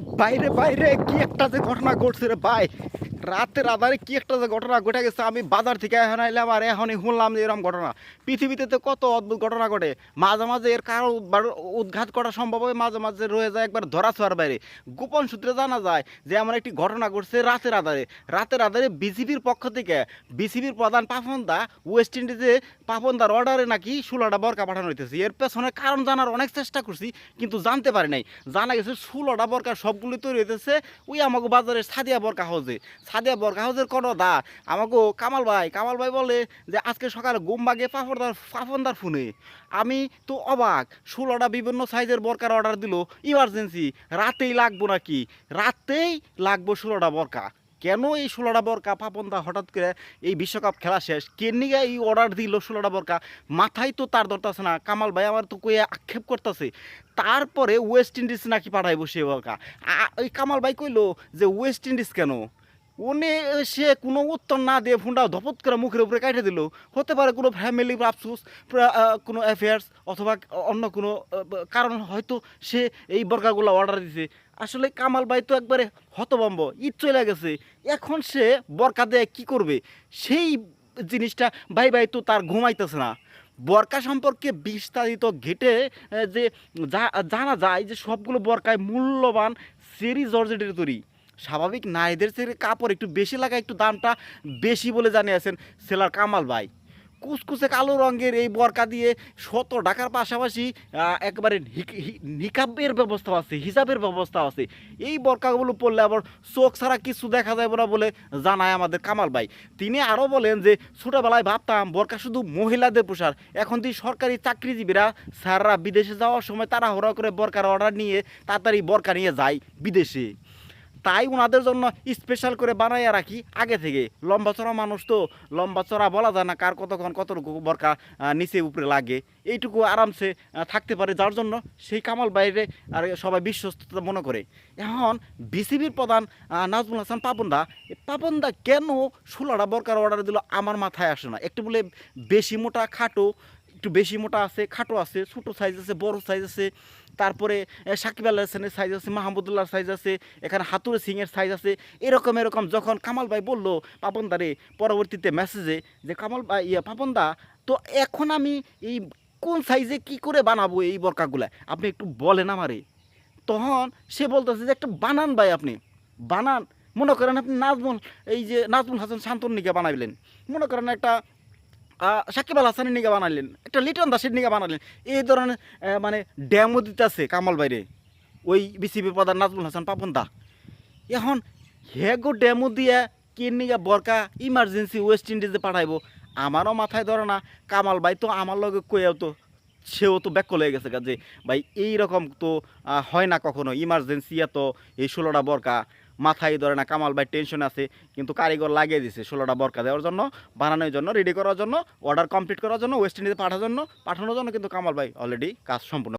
বাইরে বাইরে কি একটা যে ঘটনা ঘটছে রে ভাই? রাতের আধারে কি একটা যে ঘটনা ঘটে গেছে, আমি বাজার থেকে এখন আইলাম আর এখনই শুনলাম যে এরকম ঘটনা। পৃথিবীতে তো কত অদ্ভুত ঘটনা ঘটে। মাঝে মাঝে এর কারণ উদ্ঘাত করা সম্ভব হয় মাঝে মাঝে রয়ে যায় একবার ধরা ছোঁয়ার বাইরে। গোপন সূত্রে জানা যায় যে এমন একটি ঘটনা ঘটছে রাতের আধারে। রাতের আধারে বিসিবির পক্ষ থেকে বিসিবির প্রধান পাফনদা ওয়েস্ট ইন্ডিজে পাপনদার অর্ডারে নাকি ষোলোটা বরকা পাঠানো হইতেছে। এর পেছনে কারণ জানার অনেক চেষ্টা করছি, কিন্তু জানতে পারি নাই। জানা গেছে ষোলোটা বরকা সবগুলি তৈরি হইতেছে ওই আমাকে বাজারে সাদিয়া বরকা হাউজে সাদিয়া বরকা হাউজের কোনো দা? আমাকে কামাল ভাই কামাল ভাই বলে যে আজকে সকালে ঘুম বাগে পাপনদার পাপনদার ফোনে। আমি তো অবাক, ষোলোটা বিভিন্ন সাইজের বরকার অর্ডার দিল ইমার্জেন্সি রাতেই লাগবো নাকি? রাতেই লাগবো ষোলোটা বরকা। কেন এই ষোলোটা বরকা? পাপনদা হঠাৎ করে এই বিশ্বকাপ খেলা শেষ। কে নিয়ে এই অর্ডার দিল ষোলোটা বরকা? মাথায় তো তার ধরতেছে না। কামাল ভাই আমার তো কয়ে আক্ষেপ করতেছে। তারপরে ওয়েস্ট ইন্ডিজ নাকি পাঠাইব সে বরকা? ওই কামাল ভাই কইলো যে ওয়েস্ট ইন্ডিজ কেন? উনি সে কোনো উত্তর না দিয়ে ফোনটা ধপত করে মুখের উপরে কাটে দিল। হতে পারে কোনো ফ্যামিলি আফসোস কোনো অ্যাফেয়ার্স অথবা অন্য কোনো কারণ হয়তো সে এই বর্গাগুলো অর্ডার দিছে। আসলে কামাল ভাই তো একবারে হতবম্ব ঈদ চলে গেছে। এখন সে বরকা দেয় কী করবে? সেই জিনিসটা ভাই ভাই তো তার ঘুমাইতেছে না। বরকা সম্পর্কে বিস্তারিত ঘেটে যে জানা যায় যে সবগুলো বরকায় মূল্যবান সেরি জর্জেটের তৈরি। স্বাভাবিক নারীদের থেকে কাপড় একটু বেশি লাগা একটু দামটা বেশি বলে জানিয়েছেন সেলার কামাল ভাই। কুচকুচে কালো রঙের এই বরকা দিয়ে শত টাকার পাশাপাশি একবারে নিকাবের ব্যবস্থা আছে, হিসাবের ব্যবস্থা আছে। এই বরকাগুলো পড়লে আবার চোখ ছাড়া কিছু দেখা যাবে না বলে জানায় আমাদের কামাল ভাই। তিনি আরও বলেন যে, ছোটোবেলায় ভাবতাম বরকা শুধু মহিলাদের পোশাক, এখন তুই সরকারি চাকরিজীবীরা স্যাররা বিদেশে যাওয়ার সময় তারা হরা করে বরকার অর্ডার নিয়ে তাড়াতাড়ি বরকা নিয়ে যায় বিদেশে। তাই ওনাদের জন্য স্পেশাল করে বানাইয়া রাখি আগে থেকে। লম্বা চড়া মানুষ তো, লম্বা চড়া বলা যায় না কার কতক্ষণ কতটুকু বরকা নিচে উপরে লাগে। এইটুকু আরামসে থাকতে পারে যার জন্য সেই কামাল বাইরে আর সবাই বিশ্বস্ততা মনে করে। এখন বিসিবির প্রধান নাজমুল হাসান পাপনদা পাপনদা কেন ষোলোটা বরকার অর্ডার দিল আমার মাথায় আসে না। একটু বলে বেশি মোটা, খাটো একটু বেশি মোটা আছে, খাটো আছে, ছোটো সাইজ আছে, বড় সাইজ আছে। তারপরে সাকিব আল হাসানের সাইজ আছে, মাহমুদুল্লাহর সাইজ আছে, এখানে হাতুরে সিংয়ের সাইজ আছে। এরকম এরকম যখন কামাল ভাই বলল পাপনদারে পরবর্তীতে মেসেজে যে কামাল ভাই, ইয়া পাপনদা তো এখন আমি এই কোন সাইজে কি করে বানাবো এই বরকাগুলা? আপনি একটু বলেন আমারে। তখন সে বলতেছে যে, একটা বানান ভাই আপনি। বানান। মনে করেন আপনি নাজমুল, এই যে নাজমুল হাসান শান্তর নিকে বানাইলেন। মনে করেন একটা সাকিব আল হাসানের নিকে বানাইলেন, একটা লিটন দাসের নিকে বানালেন এই ধরনের মানে ড্যামও দিতেছে কামাল বাইরে ওই বিসিবি প্রধান নাজমুল হাসান পাপন দা। এখন হেগো ড্যামো দিয়া নিয়ে বরকা ইমার্জেন্সি ওয়েস্ট ইন্ডিজে পাঠাইবো, আমারও মাথায় ধরে না, কামাল ভাই তো আমার লগে কইয়াও তো, সেও তো ব্যাক হয়ে গেছে যে, ভাই এই রকম তো হয় না কখনো ইমার্জেন্সি এত এই ষোলোটা বরকা। মাথায় ধরে না, কামাল ভাই টেনশন আছে, কিন্তু কারিগর লাগিয়ে দিছে ষোলোটা বরকা দেওয়ার জন্য, বানানোর জন্য রেডি করার জন্য অর্ডার কমপ্লিট করার জন্য ওয়েস্ট ইন্ডিজে পাঠানোর জন্য পাঠানোর জন্য কিন্তু কামাল ভাই অলরেডি কাজ সম্পূর্ণ